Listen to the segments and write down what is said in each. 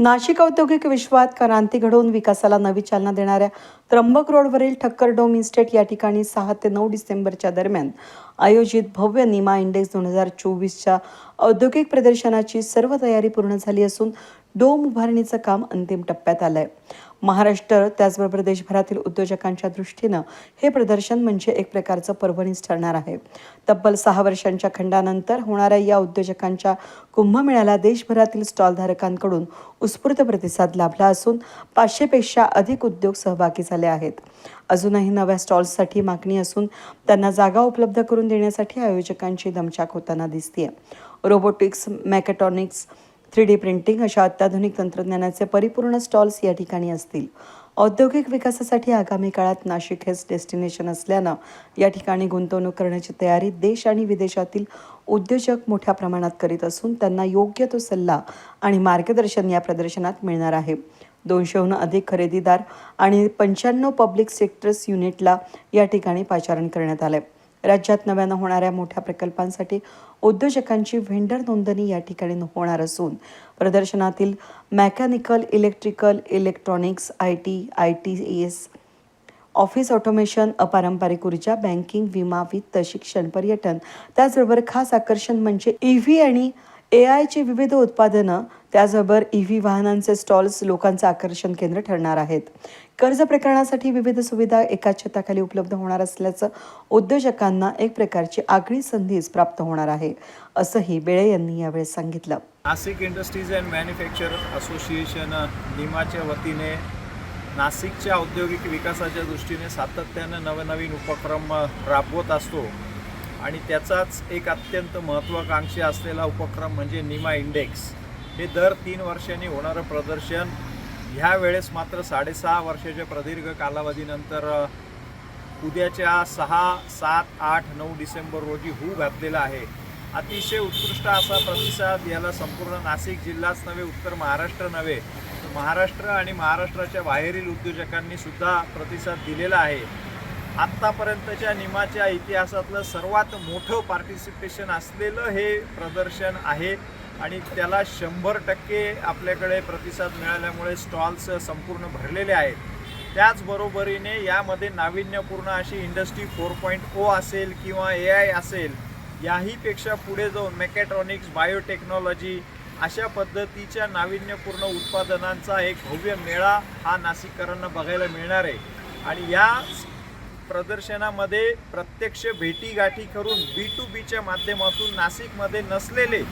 नाशिक औद्योगिक विश्वात क्रांती घडवून विकासाला नवी चालना देणाऱ्या त्र्यंबक रोडवरील ठक्कर डोम इस्टेट या ठिकाणी सहा ते नऊ डिसेंबरच्या दरम्यान आयोजित भव्य निमा इंडेक्स दोन हजार चोवीसच्या औद्योगिक प्रदर्शनाची सर्व तयारी पूर्ण झाली असून डोम उभारणीचं काम अंतिम टप्प्यात आलं आहे महाराष्ट्र त्याचबरोबर देशभरातील उद्योजकांच्या दृष्टीनं हे प्रदर्शन म्हणजे एक प्रकारचं पर्वणीच ठरणार आहे. तब्बल सहा वर्षांच्या खंडानंतर होणाऱ्या या उद्योजकांच्या कुंभमेळ्याला देशभरातील स्टॉलधारकांकडून उत्स्फूर्त प्रतिसाद लाभला असून पाचशेपेक्षा अधिक उद्योग सहभागी झाले आहेत. अजूनही नव्या स्टॉल्ससाठी मागणी असून त्यांना जागा उपलब्ध करून देण्यासाठी आयोजकांची दमछाक होताना दिसतीये. Robotics mechatronics three D printing अशा अत्याधुनिक तंत्रज्ञानाचे परिपूर्ण स्टॉल्स या ठिकाणी असतील. औद्योगिक विकासासाठी आगामी काळात नाशिक हेच डेस्टिनेशन असल्यानं या ठिकाणी गुंतवणूक करण्याची तयारी देश आणि विदेशातील उद्योजक मोठ्या प्रमाणात करीत असून त्यांना योग्य तो सल्ला आणि मार्गदर्शन या प्रदर्शनात मिळणार आहे. दोनशेहून अधिक खरेदीदार आणि पंच्याण्णव पब्लिक सेक्टर्स युनिटला या ठिकाणी पाचारण करण्यात आलं आहे राज्यात नव्यानं होणाऱ्या मोठ्या प्रकल्पांसाठी उद्योजकांची व्हेंडर नोंदणी या ठिकाणी होणार असून प्रदर्शनातील mechanical electrical electronics I T I T S office automation अपारंपरिक ऊर्जा बँकिंग विमा वित्त शिक्षण पर्यटन त्याचबरोबर खास आकर्षण म्हणजे ई व्ही आणि ए आयची विविध उत्पादनं त्याचबरोबर ई व्ही वाहनांचे स्टॉल्स लोकांचं आकर्षण केंद्र ठरणार आहेत. कर्ज प्रकरणासाठी विविध सुविधा एकाच छताखाली उपलब्ध होणार असल्याचं उद्योजकांना एक प्रकारची आगळी संधीच प्राप्त होणार आहे असंही बेळे यांनी यावेळी सांगितलं. Nashik industries and manufacture association निमाच्या वतीने नाशिकच्या औद्योगिक विकासाच्या दृष्टीने सातत्यानं नवनवीन उपक्रम राबवत असतो आणि त्याचाच एक अत्यंत महत्त्वाकांक्षी असलेला उपक्रम म्हणजे निमा इंडेक्स. हे दर तीन वर्षांनी होणारं प्रदर्शन ह्या वेळेस मात्र साडेसहा वर्षाच्या प्रदीर्घ कालावधीनंतर उद्याच्या सहा सात आठ नऊ डिसेंबर रोजी होऊ घातलेला आहे. अतिशय उत्कृष्ट असा प्रतिसाद याला संपूर्ण नाशिक जिल्हाच नव्हे उत्तर महाराष्ट्र नव्हे महाराष्ट्र आणि महाराष्ट्राच्या बाहेरील उद्योजकांनी सुद्धा प्रतिसाद दिलेला आहे. आत्तापर्यंतच्या निमाच्या इतिहासातलं सर्वात मोठं पार्टिसिपेशन असलेलं हे प्रदर्शन आहे. आणि त्याला शंभर टक्के आपल्याकडे प्रतिसाद मिळाल्यामुळे स्टॉल्स संपूर्ण भरलेले आहेत. त्याचबरोबरीने यामध्ये नाविन्यपूर्ण अशी इंडस्ट्री फोर पॉईंट ओ असेल किंवा ए आय असेल याहीपेक्षा पुढे जाऊन मेकॅट्रॉनिक्स बायोटेक्नॉलॉजी अशा पद्धतीच्या नाविन्यपूर्ण उत्पादनांचा एक भव्य मेळा हा नाशिककरांना बघायला मिळणार आहे. आणि या प्रदर्शनामध्ये प्रत्यक्ष भेटीगाठी करून बी टू बीच्या माध्यमातून नाशिकमध्ये नसलेले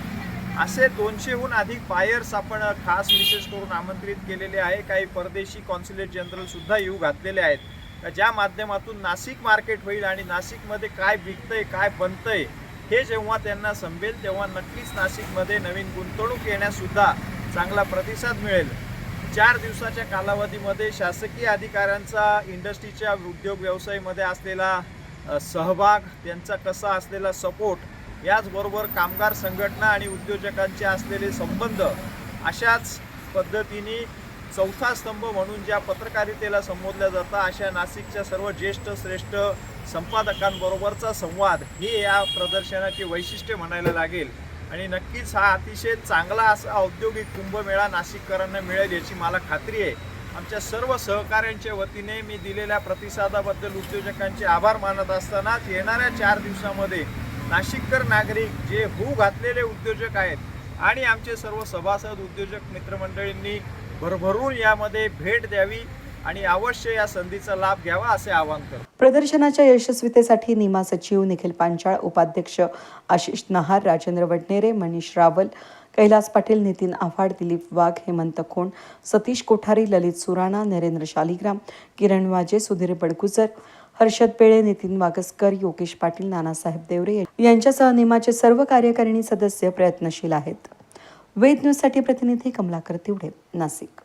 असे दोनशेहून अधिक बायर्स आपण खास विशेष करून आमंत्रित केलेले आहे. काही परदेशी कॉन्सुलेट जनरलसुद्धा येऊ घातलेले आहेत. ज्या माध्यमातून नाशिक मार्केट होईल आणि नाशिकमध्ये काय विकतंय काय बनतंय हे जेव्हा त्यांना समजेल तेव्हा नक्कीच नाशिकमध्ये नवीन गुंतवणूक येण्यासुद्धा चांगला प्रतिसाद मिळेल. चार दिवसाच्या कालावधीमध्ये शासकीय अधिकाऱ्यांचा इंडस्ट्रीच्या उद्योग व्यवसायामध्ये असलेला सहभाग त्यांचा कसा असलेला सपोर्ट याचबरोबर कामगार संघटना आणि उद्योजकांचे असलेले संबंध अशाच पद्धतीने चौथा स्तंभ म्हणून ज्या पत्रकारितेला संबोधल्या जातं अशा नाशिकच्या सर्व ज्येष्ठ श्रेष्ठ संपादकांबरोबरचा संवाद हे या प्रदर्शनाचे वैशिष्ट्य म्हणायला लागेल. आणि नक्कीच हा अतिशय चांगला असा औद्योगिक कुंभमेळा नाशिककरांना मिळेल याची मला खात्री आहे. आमच्या सर्व सहकाऱ्यांच्या वतीने मी दिलेल्या प्रतिसादाबद्दल उद्योजकांचे आभार मानत असतानाच येणाऱ्या चार दिवसामध्ये नाशिककर नागरिक जे होऊ घातलेले उद्योजक आहेत आणि आमचे सर्व सभासद उद्योजक मित्रमंडळींनी भरभरून यामध्ये भेट द्यावी आणि अवश्य या संधीचा लाभ घ्यावा असे आवाहन करतो. प्रदर्शनाच्या यशस्वीतेसाठी निमा सचिव निखिल पांचाळ उपाध्यक्ष आशिष नहार राजेंद्र वडनेरे मनीष रावल कैलास पाटील नितीन आव्हाड दिलीप वाघ हेमंत खोंड सतीश कोठारी ललित सुराणा नरेंद्र शालिग्राम किरण वाजे सुधीर बडगुजर हर्षद पेळे नितीन वागसकर योगेश पाटील नानासाहेब देवरे यांच्यासह निमाचे सर्व कार्यकारिणी सदस्य प्रयत्नशील आहेत. वेद न्यूजसाठी प्रतिनिधी कमलाकर तिवडे नाशिक.